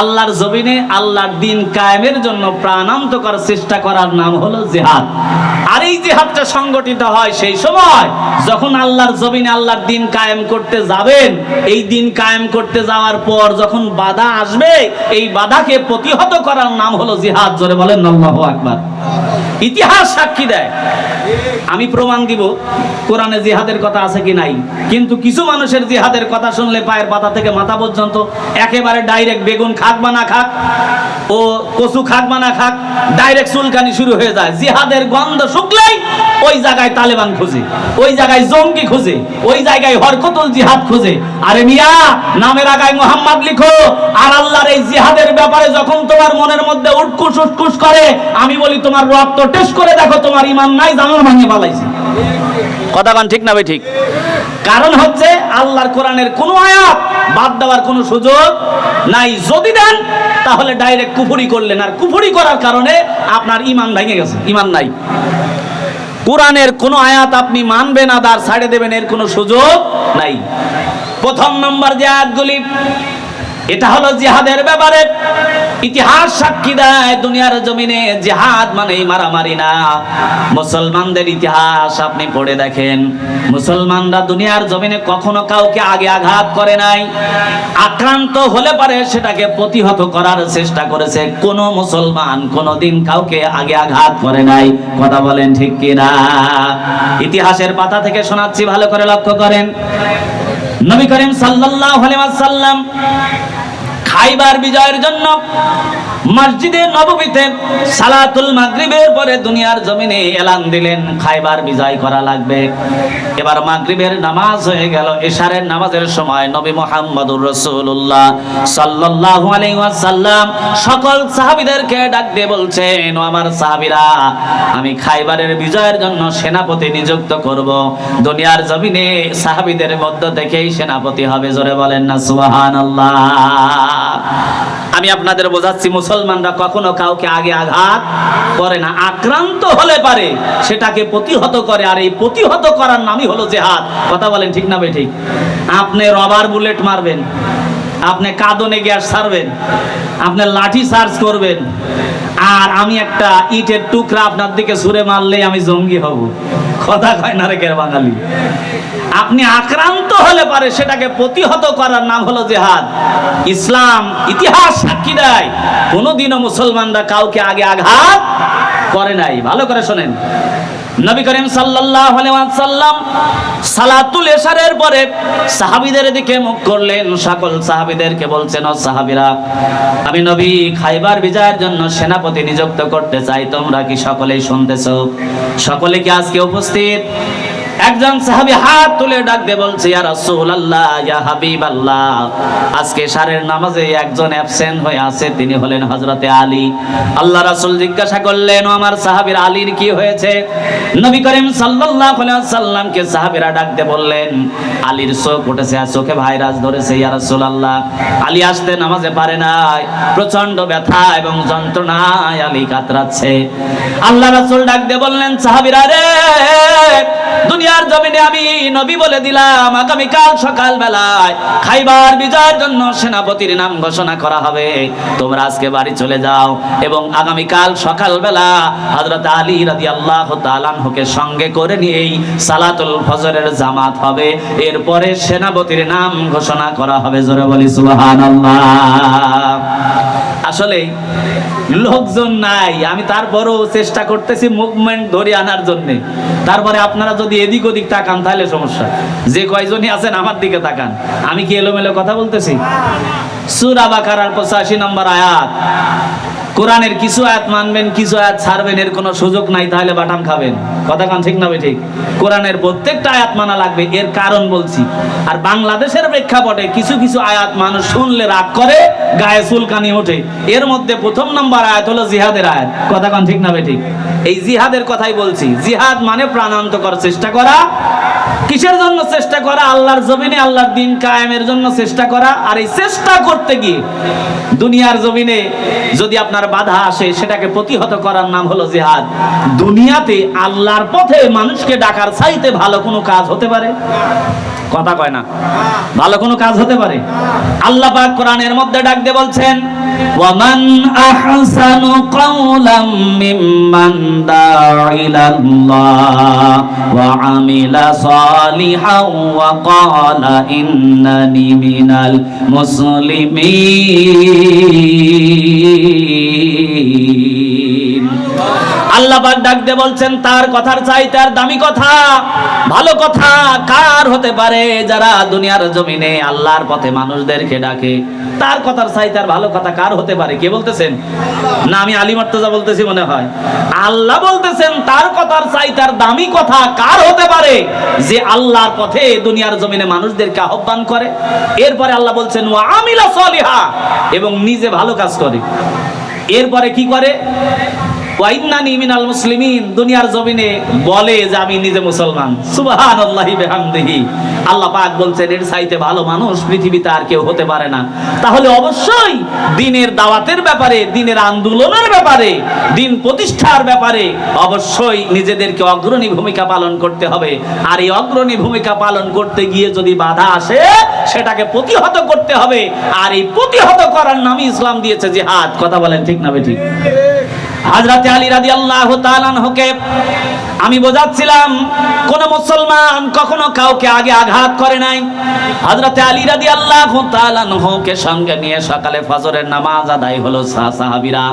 আল্লাহর জমিনে আল্লাহর দিন কায়েমের জন্য প্রাণান্তকর চেষ্টা করার নাম হলো জেহাদ। আর এই জেহাদটা সংগঠিত হয় সেই সময় যখন আল্লাহর জমিনে আল্লাহর দিন কায়েম করতে যাবেন, এই দিন কায়েম করতে যাওয়ার পর যখন বাধা আসবে, এই বাধাকে প্রতিহত করার নাম হলো জিহাদ। জোরে বলেন নল্লাহ আকবার। ইতিহাস সাক্ষী দেয়। আমি প্রমাণ দিব কোরআনে জিহাদের কথা আছে কি নাই। কিন্তু কিছু মানুষের জিহাদের কথা শুনলে পায়ের পাতা থেকে মাথা পর্যন্ত একেবারে ডাইরেক্ট বেগুন খাক বা না খাক, ও কচু খাক বা না খাক ডাইরেক্ট চুলকানি শুরু হয়ে যায়। জিহাদের গন্ধ শুকলেই ওই জায়গায় তালেবান খুঁজে, ওই জায়গায় জঙ্গি খুঁজে, ওই জায়গায় হরকতুল জিহাদ খুঁজে। আরে মিয়া, নামের আগায় মোহাম্মদ লিখো, আর আল্লাহর এই জিহাদের ব্যাপারে যখন তোমার মনের মধ্যে উটকুস উটকুস করে, আমি বলি তোমার রক্ত টেস্ট করে দেখো, তোমার ইমান নাই জামাল ভাঙে পালাইছে। কথা কান, ঠিক না ভাই, ঠিক? কারণ হচ্ছে আল্লাহর কোরআনের কোন আয়াত বাদ দেওয়ার কোনো সুযোগ নাই। যদি দেন, তাহলে ডাইরেক্ট কুফুরি করলেন। আর কুফুরি করার কারণে আপনার ইমান ভেঙে গেছে, ইমান নাই। কোরআনের কোন আয়াত আপনি মানবেন আদার ছাড়ে দেবেন, এর কোনো সুযোগ নাই। প্রথম নম্বর যে আয়াতগুলি এটা হলো জিহাদের ব্যাপারে। ইতিহাস সাক্ষী দেয় দুনিয়ার জমিনে, জিহাদ মানে মারামারি না। মুসলমানদের ইতিহাস আপনি পড়ে দেখেন। মুসলমানরা দুনিয়ার জমিনে কখনো কাউকে আগে আঘাত করে নাই। আক্রান্ত হলে পারে সেটাকে প্রতিহত করার চেষ্টা করেছে। কোন মুসলমান কোনদিন কাউকে আগে আঘাত করে নাই। কথা বলেন ঠিক কিনা? ইতিহাসের পাতা থেকে শোনাচ্ছি, ভালো করে লক্ষ্য করেন। নবী করিম সাল্লাল্লাহু আলাইহি ওয়াসাল্লাম খাইবার বিজয়ের জন্য মসজিদে নববীতে সালাতুল মাগরিবের পরে দুনিয়ার জমিনে এলান দিলেন, খাইবার বিজয় করা লাগবে। এবার মাগরিবের নামাজ হয়ে গেল, এশারের নামাজের সময় নবী মুহাম্মদুর রাসূলুল্লাহ সাল্লাল্লাহু আলাইহি ওয়াসাল্লাম সকল সাহাবীদেরকে ডাক দিয়ে বলছেন আমার সাহাবীরা, আমি খাইবারের বিজয়ের জন্য সেনাপতি নিযুক্ত করব। দুনিয়ার জমিনে সাহাবীদের মধ্য থেকেই সেনাপতি হবে। জোরে বলেন না, সুবহানাল্লাহ। আমি আপনাদের বোঝাচ্ছি মুসলমানরা কখনো কাউকে আগে আঘাত করে না, আক্রান্ত হলে পারে, সেটাকে প্রতিহত করে। আর এই প্রতিহত করার নামই হলো জেহাদ। কথা বলেন ঠিক না ঠিক? আপনি রবার বুলেট মারবেন, আপনি কাঁদনে গ্যাস সারবেন, আপনি লাঠি সার্চ করবেন আর আমি একটা ইটের টুকরা আপনার দিকে ছুঁড়ে মারলেই আমি জঙ্গি হব। কথা কয় না রে বাঙালি? আপনি আক্রান্ত হলে পারে সেটাকে প্রতিহত করার নাম হলো জেহাদ। ইসলাম ইতিহাস সাক্ষী দেয়, কোনোদিনও মুসলমানরা কাউকে আগে আঘাত করে নাই। ভালো করে শোনেন। নবী করিম সাল্লাল্লাহু আলাইহি ওয়াসাল্লাম সালাতুল ইশারের পরে সাহাবীদের দিকে মুখ করলেন। সকল সাহাবীদেরকে বলছেন, ও সাহাবীরা, আমি নবী খাইবার বিজয়ের জন্য সেনাপতি নিযুক্ত করতে চাই। তোমরা কি সকলেই শুনতেছো? সকলে কি আজকে উপস্থিত? একজন সাহাবী হাত তুলে ডাক দিয়ে বলছে, ইয়া রাসূলুল্লাহ, ইয়া হাবিবাল্লাহ। আজকে শারের নামাজে একজন অ্যাবসেন্ট হয়ে আছে, তিনি হলেন হযরতে আলী। আল্লাহ রাসূল জিজ্ঞাসা করলেন আমার সাহাবীর আলীর কি হয়েছে? নবী করিম সাল্লাল্লাহু আলাইহি ওয়াসাল্লামকে সাহাবীরা ডাক দিয়ে বললেন, আলীর চোখ উঠেছে, আর চোখে ভাইরাস ধরেছে, ইয়া রাসূলুল্লাহ। আলী আসতে নামাজে পারে নাই প্রচণ্ড ব্যথা এবং যন্ত্রণায় আলী কাতরাচ্ছে। আল্লাহ রাসূল ডাক দিয়ে বললেন, সাহাবীরা রে দুনিয়ার জমিনে আমি নবী বলে দিলাম, আগামীকাল সকাল বেলায় খাইবার বিজয়ের জন্য সেনাপতির নাম ঘোষণা করা হবে। তোমরা আজকে বাড়ি চলে যাও এবং আগামীকাল সকাল বেলা হযরত আলী রাদিয়াল্লাহু তাআলাকে সঙ্গে করে নিয়েই সালাতুল ফজরের জামাত হবে। এরপরে সেনাপতির নাম ঘোষণা করা হবে। জোরে বলি, সুবহানাল্লাহ। আসলে লোকজন নাই। আমি তারপরও চেষ্টা করতেছি মুভমেন্ট ধরে আনার জন্য। তারপরে আপনারা যদি এদিক ওদিক তাকান, তাহলে সমস্যা। যে কয়জনই আছেন, আমার দিকে তাকান। আমি কি এলোমেলো কথা বলতেছি? সুরা বাকারার পঁচাশি নম্বর আয়াত। কোরআনের কিছু আয়াত মানবেন, কিছু আয়াত ছাড়বেন, এর কোনো সুযোগ নাই, তাহলে বাটাম খাবেন। কথা কান ঠিক না ভাই ঠিক? কোরআনের প্রত্যেকটা আয়াত মানা লাগবে, এর কারণ বলছি। আর বাংলাদেশের প্রেক্ষাপটে কিছু কিছু আয়াত মানুষ শুনলে রাগ করে, গায়ে চুলকানি ওঠে। এর মধ্যে প্রথম নম্বর আয়াত হলো জিহাদের আয়াত। কথা কান ঠিক না ভাই ঠিক? এই জিহাদের কথাই বলছি। জিহাদ মানে প্রাণান্তকর চেষ্টা করা, কিসের জন্য চেষ্টা করা? আল্লাহর জমিনে আল্লাহর দিন কায়েমের জন্য চেষ্টা করা। আর এই চেষ্টা করতে গিয়ে দুনিয়ার জমিনে যদি আপনার বাধা আসে, সেটাকে প্রতিহত করার নাম হলো জিহাদ। দুনিয়াতে আল্লাহর পথে মানুষকে ডাকার চাইতে ভালো কোনো কাজ হতে পারে? কথা কয় না। ভালো কোনো কাজ হতে পারে? আল্লাহ পাক কোরআনের মধ্যে ডাক দিয়ে বলছেন, ওয়ামান আহসানু কাওলাম মিম্মান দা'a ইলাল্লাহ ওয়া আমিলা সালিহান ওয়া ক্বালা ইন্নানি মিনাল মুসলিমিন। আল্লাহ পাক বলছেন, তার কথার চাই তার দামি কথা, ভালো কথা কার হতে পারে? যারা দুনিয়ার জমিনে আল্লাহর পথে মানুষদেরকে ডাকে, তার কথার ভালো কথা কার হতে পারে? কে বলতেছেন? না, আমি আলী মার্তজা বলতেছি মনে হয়। আল্লাহ বলতেছেন, তার কথার চাই তার দামি কথা কার হতে পারে? যে আল্লাহর পথে দুনিয়ার জমিনে মানুষদেরকে আহ্বান করে। এরপরে আল্লাহ বলছেন, ওয়া আমিলা সলিহা এবং নিজে ভালো কাজ করে। এরপরে কি করে? দিনের দাওয়াতের ব্যাপারে, দিনের আন্দোলনের ব্যাপারে, দিন প্রতিষ্ঠার ব্যাপারে অবশ্যই নিজেদেরকে অগ্রণী ভূমিকা পালন করতে হবে। আর এই অগ্রণী ভূমিকা পালন করতে গিয়ে যদি বাধা আসে, সেটাকে প্রতিহত করতে হবে। আর এই প্রতিহত করার নামই ইসলাম দিয়েছে জিহাদ। কথা বলেন ঠিক না ঠিক হাজরাতে আলী রাদি আল্লাহ তালানহকে আমি বোঝাচ্ছিলাম, কোন মুসলমান কখনো কাউকে আগে আঘাত করে নাই। হাজরাতে আলী রাদি আল্লাহ তালানহকে সঙ্গে নিয়ে সকালে ফজরের নামাজ আদায় হলো সাহাবীরা।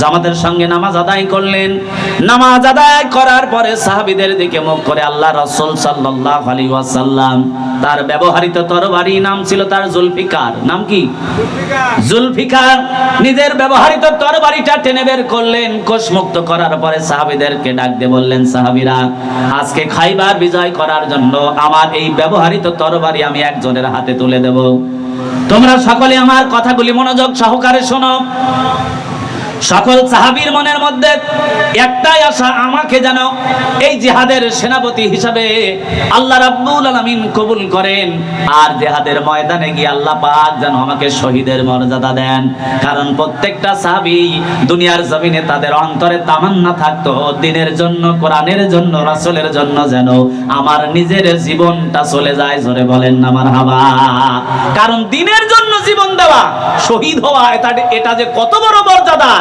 জামাতের সঙ্গে নামাজ আদায় করলেন। নামাজ আদায় করার পরে সাহাবীদের দিকে মুখ করে আল্লাহ রসুল সাল্লাল্লাহু আলাইহি ওয়াসাল্লাম, তার ব্যবহৃত তরবারি নাম ছিল তার জুলফিকার। নাম কি? জুলফিকার। নিজের ব্যবহৃত তরবারিটা টেনে বের করলেন। কোষ মুক্ত করার পরে সাহাবিদেরকে ডাক দিয়ে বললেন, সাহাবিরা, আজকে খাইবার বিজয় করার জন্য আমার এই ব্যবহৃত তরবারি আমি একজনের হাতে তুলে দেব। তোমরা সকলে আমার কথাগুলি মনোযোগ সহকারে শোনো। সকল সাহাবীর মনের মধ্যে একটাই আশা, আমাকে যেন এই জিহাদের সেনাপতি হিসাবে আল্লাহ রাব্বুল আলামিন কবুল করেন। আর জিহাদের ময়দানে গিয়ে আল্লাহ পাক যেন আমাকে শহীদের মর্যাদা দেন। কারণ প্রত্যেকটা সাহাবী দুনিয়ার জমিনে তাদের অন্তরে তামান্না থাকতো, দিনের জন্য, কোরআনের জন্য, রাসূলের জন্য যেন আমার নিজের জীবনটা চলে যায়। জোরে বলেন না, মারহাবা। কারণ দিনের জন্য জীবন দেওয়া। শহীদ হওয়া, এটা এটা যে কত বড় মর্যাদা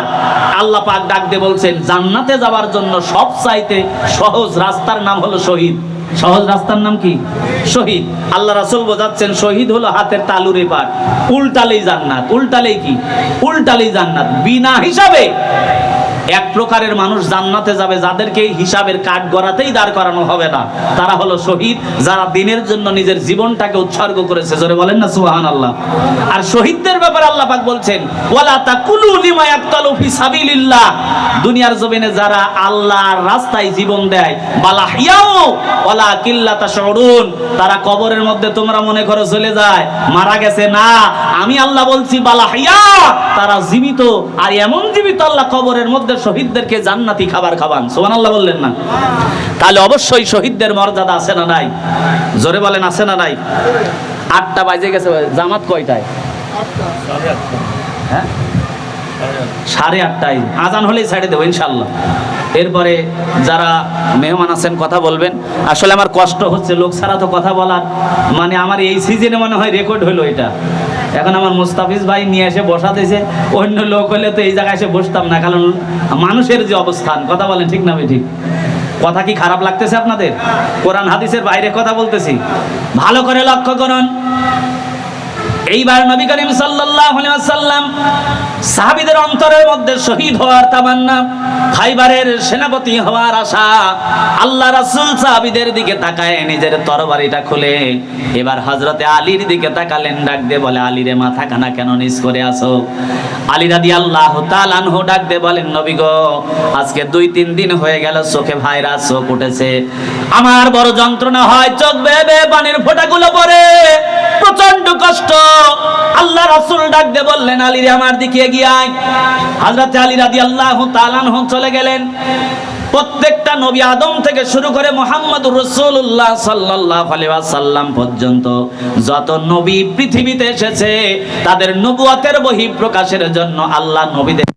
আল্লাহ পাক ডাক দিয়ে বলছেন, জান্নাতে যাওয়ার জন্য সব চাইতে সহজ রাস্তার নাম হলো শহীদ। সহজ রাস্তার নাম কি? শহীদ। আল্লাহ রাসূল বোঝাচ্ছেন, শহীদ হলো হাতের তালুরে পাট উল্টালেই জান্নাত। উল্টালেই কি? উল্টালেই জান্নাত। বিনা হিসাবে এক প্রকারের মানুষ জান্নাতে যাবে যাদেরকে হিসাবের কাঠ গড়াতেই দাঁড় করানো হবে না। তারা হলো শহীদ, যারা দিনের জন্য নিজের জীবনটাকে উৎসর্গ করেছে। জোরে বলেন না সুবহান আল্লাহ আর শহীদদের ব্যাপারে আল্লাহ পাক বলছেন, ওয়ালা তাকুলু লিমা ইয়াকতালু ফি সাবিলিল্লাহ। দুনিয়ার জমিনে যারা আল্লাহর রাস্তায় জীবন দেয়, বালা হিয়াও ওয়ালা কিল্লাতা শুরুন তারা কবরের মধ্যে তোমরা মনে করো চলে যায়, মারা গেছে। না, আমি আল্লাহ বলছি, বালা হিয়া তারা জীবিত, আর এমন জীবিত আল্লাহ কবরের মধ্যে শহীদদেরকে জান্নাতি খাবার খাবান সুবহানাল্লাহ বললেন না? তাহলে অবশ্যই শহীদদের মর্যাদা আছে না নাই? জোরে বলেন, আছে না নাই? আটটা বাজে গেছে, জামাত কয়টায়? হ্যাঁ? সাড়ে আটটায়। আজান হলেই ছেড়ে দেবো ইনশাল্লাহ এরপরে যারা মেহমান আছেন, কথা বলবেন। আসলে আমার কষ্ট হচ্ছে, লোক ছাড়া তো কথা বলার। মানে আমার এই সিজনে মনে হয় রেকর্ড হলো এটা। এখন আমার মুস্তাফিজ ভাই নিয়ে এসে বসাতেছে, অন্য লোক হলে তো এই জায়গায় এসে বসতাম না, কারণ মানুষের যে অবস্থান, কথা বলেন ঠিক না ঠিক? কথা কি খারাপ লাগতেছে আপনাদের? কোরআন, হাদিসের বাইরে কথা বলতেছি। ভালো করে লক্ষ্য করুন। এইবার নবী করিম আলাইহি ওয়াসাল্লাম অন্তরের মধ্যে শহীদ হওয়ার তামান্না, খাইবারের সেনাপতি হওয়ার আশা, আল্লাহ রাসূল সাহাবীদের দিকে তাকায়, নিজের তরবারিটা খুলে এবার হজরতে আলীর দিকে তাকালেন, ডাক দিয়ে বলে, আলী রে মাথা কানা কেন নিচ করে আসো আলী রাদিয়াল্লাহু তাআলা আনহু ডাক দিয়ে বলেন, নবী গো, আজকে দুই তিন দিন হয়ে গেল, চোখে ভাইরাস চোখ উঠেছে। আমার বড় যন্ত্রণা হয়, চোখ বেয়ে পানির ফোঁটাগুলো পড়ে। প্রচণ্ড কষ্ট। আল্লাহ রাসূল ডাক দিয়ে বললেন, আলী রে, আমার দিকে এগিয়ে আয়। হযরত আলী রাদিয়াল্লাহু তাআলা আনহু চলে গেলেন। প্রত্যেকটা নবী আদম থেকে শুরু করে মোহাম্মদ রসুল্লাহ সাল্লাহ সাল্লাম পর্যন্ত যত নবী পৃথিবীতে এসেছে, তাদের নবুয়াতের বহি প্রকাশের জন্য আল্লাহ নবীদের